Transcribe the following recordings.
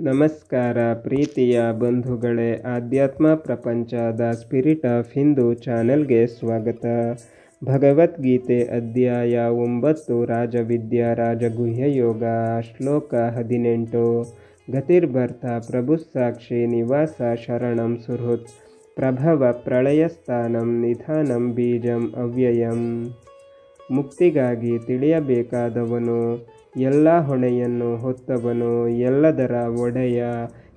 ನಮಸ್ಕಾರ ಪ್ರೀತಿಯ ಬಂಧುಗಳೇ, ಆಧ್ಯಾತ್ಮ ಪ್ರಪಂಚದ ಸ್ಪಿರಿಟ್ ಆಫ್ ಹಿಂದೂ ಚಾನೆಲ್ಗೆ ಸ್ವಾಗತ. ಭಗವದ್ಗೀತೆ ಅಧ್ಯಾಯ ಒಂಬತ್ತು, ರಾಜವಿದ್ಯಾ ರಾಜಗುಹ್ಯ ಯೋಗ, ಶ್ಲೋಕ ಹದಿನೆಂಟು. ಗತಿರ್ಭರ್ತ ಪ್ರಭುಸಾಕ್ಷಿ ನಿವಾಸ ಶರಣಂ ಸುಹೃತ್, ಪ್ರಭವ ಪ್ರಳಯಸ್ಥಾನಂ ನಿಧಾನಂ ಬೀಜಂ ಅವ್ಯಯಂ. ಮುಕ್ತಿಗಾಗಿ ತಿಳಿಯಬೇಕಾದವನು ಎಲ್ಲ ಹೊಣೆಯನ್ನು ಹೊತ್ತವನು, ಎಲ್ಲದರ ಒಡೆಯ,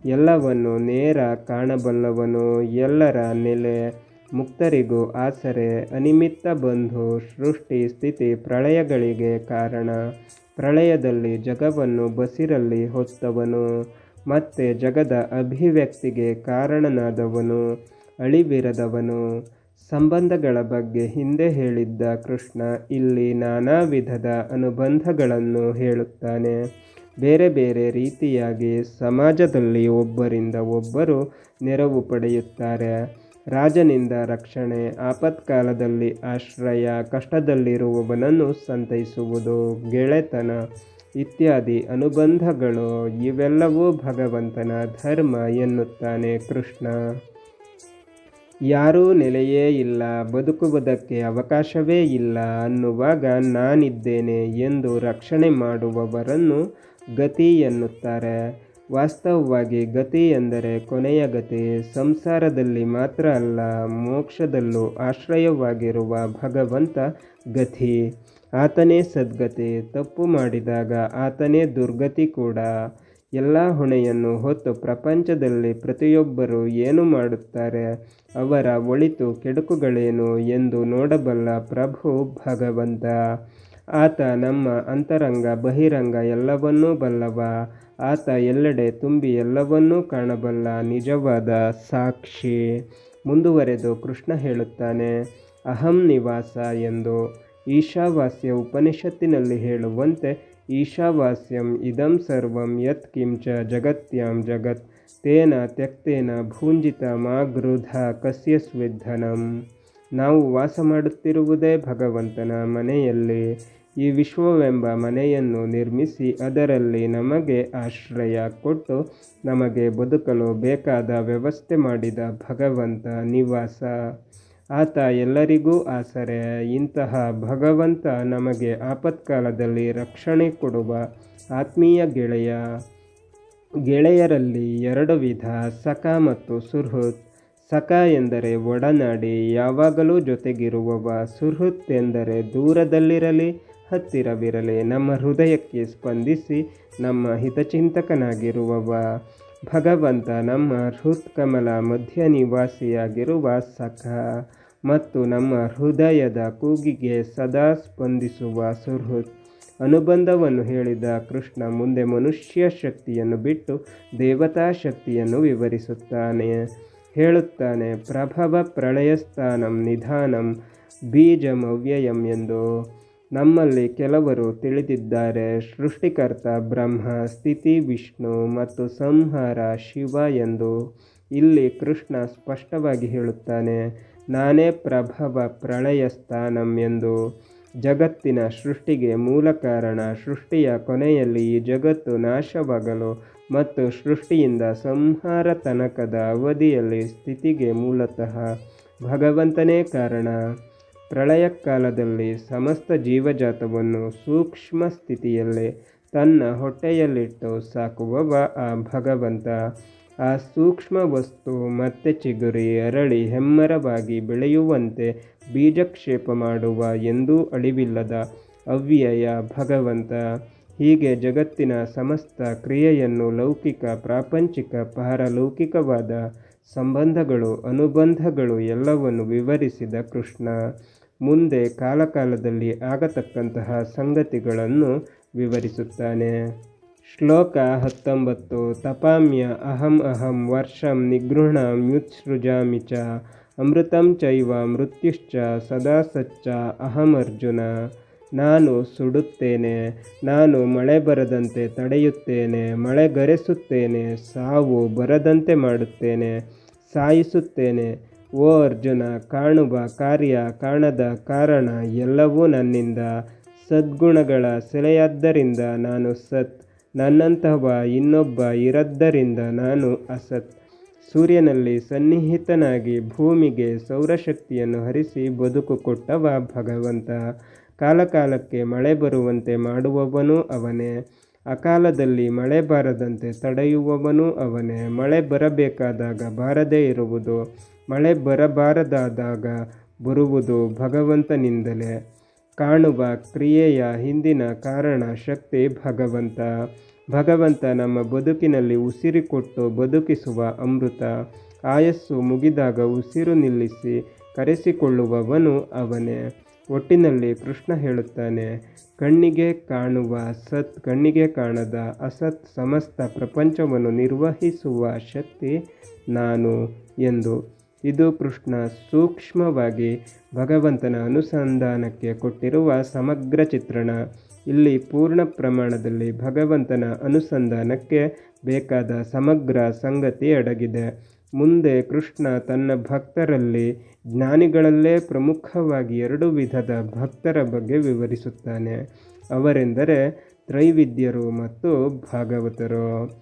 ಎಲ್ಲವನ್ನು ನೇರ ಕಾಣಬಲ್ಲವನು, ಎಲ್ಲರ ನೆಲೆ ಮುಕ್ತರಿಗೂ ಆಸರೆ. ಅನಿಮಿತ್ತ ಬಂಧು, ಸೃಷ್ಟಿ, ಸ್ಥಿತಿ ಪ್ರಳಯಗಳಿಗೆ ಕಾರಣ. ಪ್ರಳಯದಲ್ಲಿ ಜಗವನ್ನು ಬಸಿರಲ್ಲಿ ಹೊತ್ತವನು, ಮತ್ತೆ ಜಗದ ಅಭಿವ್ಯಕ್ತಿಗೆ ಕಾರಣನಾದವನು, ಅಳಿವಿರದವನು. ಸಂಬಂಧಗಳ ಬಗ್ಗೆ ಹಿಂದೆ ಹೇಳಿದ್ದ ಕೃಷ್ಣ ಇಲ್ಲಿ ನಾನಾ ವಿಧದ ಅನುಬಂಧಗಳನ್ನು ಹೇಳುತ್ತಾನೆ. ಬೇರೆ ಬೇರೆ ರೀತಿಯಾಗಿ ಸಮಾಜದಲ್ಲಿ ಒಬ್ಬರಿಂದ ಒಬ್ಬರು ನೆರವು ಪಡೆಯುತ್ತಾರೆ. ರಾಜನಿಂದ ರಕ್ಷಣೆ, ಆಪತ್ಕಾಲದಲ್ಲಿ ಆಶ್ರಯ, ಕಷ್ಟದಲ್ಲಿರುವವನನ್ನು ಸಂತೈಸುವುದು, ಗೆಳೆತನ ಇತ್ಯಾದಿ ಅನುಬಂಧಗಳು ಇವೆಲ್ಲವೂ ಭಗವಂತನ ಧರ್ಮ ಎನ್ನುತ್ತಾನೆ ಕೃಷ್ಣ. ಯಾರೂ ನೆಲೆಯೇ ಇಲ್ಲ, ಬದುಕುವುದಕ್ಕೆ ಅವಕಾಶವೇ ಇಲ್ಲ ಅನ್ನುವಾಗ ನಾನಿದ್ದೇನೆ ಎಂದು ರಕ್ಷಣೆ ಮಾಡುವವರನ್ನು ಗತಿ ಎನ್ನುತ್ತಾರೆ. ವಾಸ್ತವವಾಗಿ ಗತಿ ಎಂದರೆ ಕೊನೆಯ ಗತಿ, ಸಂಸಾರದಲ್ಲಿ ಮಾತ್ರ ಅಲ್ಲ, ಮೋಕ್ಷದಲ್ಲೂ ಆಶ್ರಯವಾಗಿರುವ ಭಗವಂತ ಗತಿ. ಆತನೇ ಸದ್ಗತಿ, ತಪ್ಪು ಮಾಡಿದಾಗ ಆತನೇ ದುರ್ಗತಿ ಕೂಡ. ಎಲ್ಲ ಹೊಣೆಯನ್ನು ಹೊತ್ತು ಪ್ರಪಂಚದಲ್ಲಿ ಪ್ರತಿಯೊಬ್ಬರು ಏನು ಮಾಡುತ್ತಾರೆ? ಅವರ ಒಳಿತು ಕೆಡುಕುಗಳೇನು ಎಂದು ನೋಡಬಲ್ಲ ಪ್ರಭು ಭಗವಂತ. ಆತ ನಮ್ಮ ಅಂತರಂಗ, ಬಹಿರಂಗ ಎಲ್ಲವನ್ನೂ ಬಲ್ಲವ. ಆತ ಎಲ್ಲೆಡೆ ತುಂಬಿ ಎಲ್ಲವನ್ನೂ ಕಾಣಬಲ್ಲ ನಿಜವಾದ ಸಾಕ್ಷಿ. ಮುಂದುವರೆದು ಕೃಷ್ಣ ಹೇಳುತ್ತಾನೆ, ಅಹಂ ನಿವಾಸ ಎಂದು. ಈಶಾವಾಸ್ಯ ಉಪನಿಷತ್ತಿನಲ್ಲಿ ಹೇಳುವಂತೆ ಈಶಾವಾಸ್ಯಂ ಇದಂ ಸರ್ವಂ ಯತ್ ಕಿಂಚ ಜಗತ್ಯಾಂ ಜಗತ್ ತೇನ ತ್ಯಕ್ತೇನ ಭೂಂಜಿತ ಮಾಗೃಧ ಕಸ್ಯ ಸ್ವಿಧನಂ ನಾವು ವಾಸ ಮಾಡುತ್ತಿರುವುದೇ ಭಗವಂತನ ಮನೆಯಲ್ಲಿ, ಈ ವಿಶ್ವವೆಂಬ ಮನೆಯನ್ನು ನಿರ್ಮಿಸಿ ಅದರಲ್ಲಿ ನಮಗೆ ಆಶ್ರಯ ಕೊಟ್ಟು ನಮಗೆ ಬದುಕಲು ಬೇಕಾದ ವ್ಯವಸ್ಥೆ ಮಾಡಿದ ಭಗವಂತ ನಿವಾಸ. ಆತ ಎಲ್ಲರಿಗೂ ಆಸರೆ, ಇಂತಹ ಭಗವಂತ ನಮಗೆ ಆಪತ್ಕಾಲದಲ್ಲಿ ರಕ್ಷಣೆ ಕೊಡುವ ಆತ್ಮೀಯ ಗೆಳೆಯ. ಗೆಳೆಯರಲ್ಲಿ ಎರಡು ವಿಧ, ಸಖ ಮತ್ತು ಸುಹೃತ್. ಸಖ ಎಂದರೆ ಒಡನಾಡಿ, ಯಾವಾಗಲೂ ಜೊತೆಗಿರುವವ. ಸುಹೃತ್ ಎಂದರೆ ದೂರದಲ್ಲಿರಲಿ, ಹತ್ತಿರವಿರಲಿ, ನಮ್ಮ ಹೃದಯಕ್ಕೆ ಸ್ಪಂದಿಸಿ, ನಮ್ಮ ಹಿತಚಿಂತಕನಾಗಿರುವವ. ಭಗವಂತ ನಮ್ಮ ಹೃತ್ಕಮಲ ಮಧ್ಯ ನಿವಾಸಿಯಾಗಿರುವ ಸಖ. ಮತ್ತು ನಮ್ಮ ಹೃದಯದ ಕೂಗಿಗೆ ಸದಾ ಸ್ಪಂದಿಸುವ ಸುಹೃತ್ ಅನುಬಂಧವನ್ನು ಹೇಳಿದ ಕೃಷ್ಣ ಮುಂದೆ ಮನುಷ್ಯ ಶಕ್ತಿಯನ್ನು ಬಿಟ್ಟು ದೇವತಾ ಶಕ್ತಿಯನ್ನು ವಿವರಿಸುತ್ತಾನೆ. ಹೇಳುತ್ತಾನೆ, ಪ್ರಭವ ಪ್ರಳಯಸ್ಥಾನಂ ನಿಧಾನಂ ಬೀಜಂ ಅವ್ಯಯಂ ಎಂದು. ನಮ್ಮಲ್ಲಿ ಕೆಲವರು ತಿಳಿದಿದ್ದಾರೆ, ಸೃಷ್ಟಿಕರ್ತ ಬ್ರಹ್ಮ, ಸ್ಥಿತಿ ವಿಷ್ಣು ಮತ್ತು ಸಂಹಾರ ಶಿವ ಎಂದು. ಇಲ್ಲಿ ಕೃಷ್ಣ ಸ್ಪಷ್ಟವಾಗಿ ಹೇಳುತ್ತಾನೆ ನಾನೇ ಪ್ರಭವ ಪ್ರಳಯ ಸ್ಥಾನಂ ಎಂದು ಜಗತ್ತಿನ ಸೃಷ್ಟಿಗೆ ಮೂಲ ಕಾರಣ ಸೃಷ್ಟಿಯ ಕೊನೆಯಲ್ಲಿ ಈ ಜಗತ್ತು ನಾಶವಾಗಲು ಮತ್ತು ಸೃಷ್ಟಿಯಿಂದ ಸಂಹಾರ ತನಕದ ಅವಧಿಯಲ್ಲಿ ಸ್ಥಿತಿಗೆ ಮೂಲತಃ ಭಗವಂತನೇ ಕಾರಣ. ಪ್ರಳಯ ಕಾಲದಲ್ಲಿ ಸಮಸ್ತ ಜೀವಜಾತವನ್ನು ಸೂಕ್ಷ್ಮ ಸ್ಥಿತಿಯಲ್ಲಿ ತನ್ನ ಹೊಟ್ಟೆಯಲ್ಲಿಟ್ಟು ಸಾಕುವವ ಆ ಭಗವಂತ. ಆ ಸೂಕ್ಷ್ಮ ವಸ್ತು ಮತ್ತೆ ಚಿಗುರಿ, ಅರಳಿ, ಹೆಮ್ಮರವಾಗಿ ಬೆಳೆಯುವಂತೆ ಬೀಜಕ್ಷೇಪ ಮಾಡುವ ಎಂದೂ ಅಳಿವಿಲ್ಲದ ಅವ್ಯಯ ಭಗವಂತ. ಹೀಗೆ ಜಗತ್ತಿನ ಸಮಸ್ತ ಕ್ರಿಯೆಯನ್ನು ಲೌಕಿಕ, ಪ್ರಾಪಂಚಿಕ, ಪಾರಲೌಕಿಕವಾದ ಸಂಬಂಧಗಳು, ಅನುಬಂಧಗಳು ಎಲ್ಲವನ್ನು ವಿವರಿಸಿದ ಕೃಷ್ಣ. ಮುಂದೆ ಕಾಲಕಾಲದಲ್ಲಿ ಆಗತಕ್ಕಂತಹ ಸಂಗತಿಗಳನ್ನು ವಿವರಿಸುತ್ತಾನೆ. ಶ್ಲೋಕ ಹತ್ತೊಂಬತ್ತು, ತಪಾಮ್ಯ ಅಹಂ ಅಹಂ ವರ್ಷಂ ನಿಗೃಹಣಮ್ಯುತ್ಸೃಜಾಮಿ ಚ, ಅಮೃತಂ ಚೈವ ಮೃತ್ಯುಶ್ಚ ಸದಾ ಸಚ್ಚ ಅಹಂ ಅರ್ಜುನ ನಾನು ಸುಡುತ್ತೇನೆ, ನಾನು ಮಳೆ ಬರದಂತೆ ತಡೆಯುತ್ತೇನೆ, ಮಳೆ ಗರೆಸುತ್ತೇನೆ, ಸಾವು ಬರದಂತೆ ಮಾಡುತ್ತೇನೆ, ಸಾಯಿಸುತ್ತೇನೆ. ಓ ಅರ್ಜುನ, ಕಾಣುವ ಕಾರ್ಯ, ಕಾಣದ ಕಾರಣ ಎಲ್ಲವೂ ನನ್ನಿಂದ. ಸದ್ಗುಣಗಳ ಸೆಲೆಯಾದ್ದರಿಂದ ನಾನು ಸತ್. ನನ್ನಂತಹವ ಇನ್ನೊಬ್ಬ ಇರದ್ದರಿಂದ ನಾನು ಅಸತ್. ಸೂರ್ಯನಲ್ಲಿ ಸನ್ನಿಹಿತನಾಗಿ ಭೂಮಿಗೆ ಸೌರಶಕ್ತಿಯನ್ನು ಹರಿಸಿ ಬದುಕು ಕೊಟ್ಟವ ಭಗವಂತ. ಕಾಲಕಾಲಕ್ಕೆ ಮಳೆ ಬರುವಂತೆ ಮಾಡುವವನು ಅವನೇ. ಅಕಾಲದಲ್ಲಿ ಮಳೆ ಬಾರದಂತೆ ತಡೆಯುವವನು ಅವನೇ. ಮಳೆ ಬರಬೇಕಾದಾಗ ಬಾರದೇ ಇರುವುದು, ಮಳೆ ಬರಬಾರದಾದಾಗ ಬರುವುದು ಭಗವಂತನಿಂದಲೇ. ಕಾಣುವ ಕ್ರಿಯೆಯ ಹಿಂದಿನ ಕಾರಣ ಶಕ್ತಿ ಭಗವಂತ. ಭಗವಂತ ನಮ್ಮ ಬದುಕಿನಲ್ಲಿ ಉಸಿರು ಕೊಟ್ಟು ಬದುಕಿಸುವ ಅಮೃತ. ಆಯಸ್ಸು ಮುಗಿದಾಗ ಉಸಿರು ನಿಲ್ಲಿಸಿ ಕರೆಸಿಕೊಳ್ಳುವವನು ಅವನೇ. ಒಟ್ಟಿನಲ್ಲಿ ಕೃಷ್ಣ ಹೇಳುತ್ತಾನೆ, ಕಣ್ಣಿಗೆ ಕಾಣುವ ಸತ್, ಕಣ್ಣಿಗೆ ಕಾಣದ ಅಸತ್ ಸಮಸ್ತ ಪ್ರಪಂಚವನ್ನು ನಿರ್ವಹಿಸುವ ಶಕ್ತಿ ನಾನು ಎಂದು. ಇದು ಕೃಷ್ಣ ಸೂಕ್ಷ್ಮವಾಗಿ ಭಗವಂತನ ಅನುಸಂಧಾನಕ್ಕೆ ಕೊಟ್ಟಿರುವ ಸಮಗ್ರ ಚಿತ್ರಣ. ಇಲ್ಲಿ ಪೂರ್ಣ ಪ್ರಮಾಣದಲ್ಲಿ ಭಗವಂತನ ಅನುಸಂಧಾನಕ್ಕೆ ಬೇಕಾದ ಸಮಗ್ರ ಸಂಗತಿ ಅಡಗಿದೆ. ಮುಂದೆ ಕೃಷ್ಣ ತನ್ನ ಭಕ್ತರಲ್ಲಿ ಜ್ಞಾನಿಗಳಲ್ಲೇ ಪ್ರಮುಖವಾಗಿ ಎರಡು ವಿಧದ ಭಕ್ತರ ಬಗ್ಗೆ ವಿವರಿಸುತ್ತಾನೆ. ಅವರೆಂದರೆ ತ್ರೈವಿದ್ಯರು ಮತ್ತು ಭಾಗವತರು.